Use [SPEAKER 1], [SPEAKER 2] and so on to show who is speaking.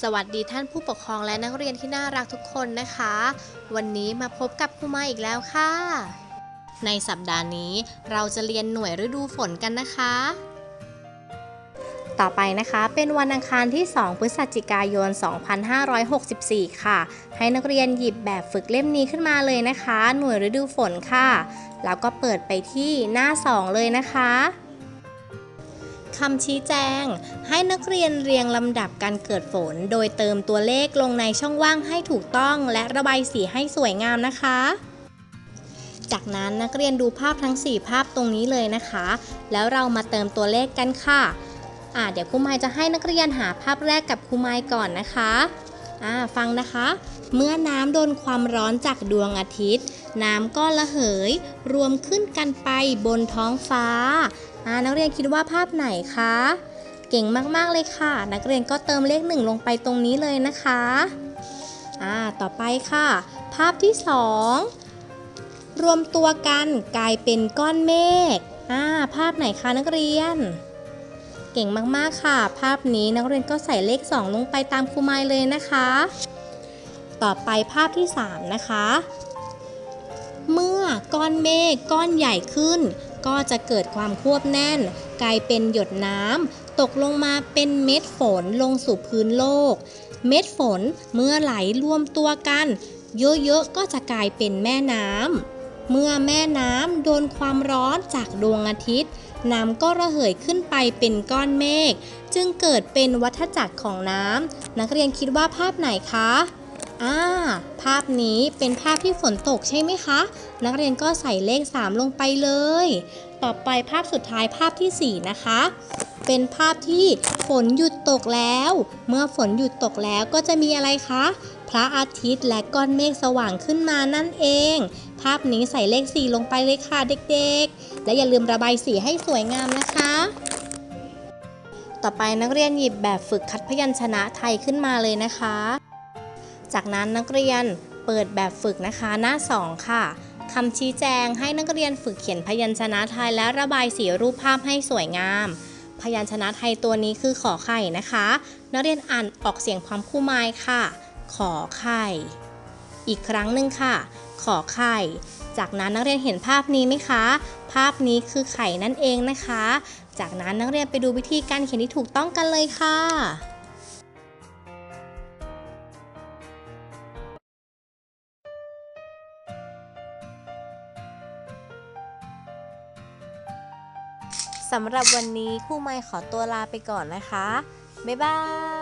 [SPEAKER 1] สวัสดีท่านผู้ปกครองและนักเรียนที่น่ารักทุกคนนะคะ วันนี้มาพบกับครูมาอีกแล้วค่ะ ในสัปดาห์นี้เราจะเรียนหน่วยฤดูฝนกันนะคะ ต่อไปนะคะเป็นวันอังคารที่ 2 พฤศจิกายน 2564 ค่ะ ให้นักเรียนหยิบแบบฝึกเล่มนี้ขึ้นมาเลยนะคะ หน่วยฤดูฝนค่ะ แล้วก็เปิดไปที่หน้า 2 เลยนะคะ คำชี้แจง ให้นักเรียนเรียงลำดับการเกิดฝน โดยเติมตัวเลขลงในช่องว่างให้ถูกต้อง และระบายสีให้สวยงามนะคะ จากนั้นนักเรียนดูภาพทั้ง 4 ภาพตรงนี้เลยนะคะ แล้วเรามาเติมตัวเลขกันค่ะอ่าเดี๋ยวครูไมค์จะให้นักเรียนหาภาพแรกกับครูไมค์ก่อนนะคะอ่าฟังนะคะ เมื่อน้ำโดนความร้อนจากดวงอาทิตย์ น้ำก็ระเหย รวมขึ้นกันไปบนท้องฟ้า นักเรียนคิดว่าภาพไหนคะ เก่งมากๆเลยค่ะ นักเรียนก็เติมเลขหนึ่งลงไปตรงนี้เลยนะคะอ่าต่อไปค่ะ ภาพที่สองรวมตัวกันกลายเป็นก้อนเมฆอ่าภาพไหนคะนักเรียน เก่งมากๆค่ะ ภาพนี้นักเรียนก็ใส่เลข 2 ลงไปตามครูไมล์เลยนะคะ ต่อไปภาพที่ 3 นะคะ เมื่อก้อนเมฆก้อนใหญ่ขึ้น ก็จะเกิดความควบแน่น กลายเป็นหยดน้ำตกลงมาเป็นเม็ดฝนลงสู่พื้นโลก เม็ดฝนเมื่อไหลรวมตัวกัน เยอะๆก็จะกลายเป็นแม่น้ำเมื่อแม่น้ำโดนความร้อนจากดวงอาทิตย์ น้ำก็ระเหยขึ้นไปเป็นก้อนเมฆจึงเกิดเป็นวัฏจักรของน้ำนักเรียนคิดว่าภาพไหนคะ อ่าภาพนี้เป็นภาพที่ฝนตกใช่ไหมคะ นักเรียนก็ใส่เลข 3 ลงไปเลย ต่อไปภาพสุดท้ายภาพทีสี่ 4 นะคะ เป็นภาพที่ฝนหยุดตกแล้ว เมื่อฝนหยุดตกแล้วก็จะมีอะไรคะ พระอาทิตย์และก้อนเมฆสว่างขึ้นมานั่นเอง ภาพนี้ใส่เลข 4 ลงไปเลยค่ะเด็กๆ และอย่าลืมระบายสีให้สวยงามนะคะต่อไปนักเรียนหยิบแบบฝึกคัดพยัญชนะไทยขึ้นมาเลยนะคะ จากนั้นนักเรียนเปิดแบบฝึกนะคะหน้า 2 ค่ะคำชี้แจงให้นักเรียนฝึกเขียนพยัญชนะไทยและระบายสีรูปภาพให้สวยงาม พยัญชนะไทยตัวนี้คือขอไข่นะคะ นักเรียนอ่านออกเสียงพร้อมคู่ไม้ค่ะ ขอไข่ อีกครั้งหนึ่งค่ะ ขอไข่ จากนั้นนักเรียนเห็นภาพนี้ไหมคะ ภาพนี้คือไข่นั่นเองนะคะ จากนั้นนักเรียนไปดูวิธีการเขียนที่ถูกต้องกันเลยค่ะ สำหรับวันนี้คู่ไมค์ขอตัวลาไปก่อนนะคะ บ๊ายบาย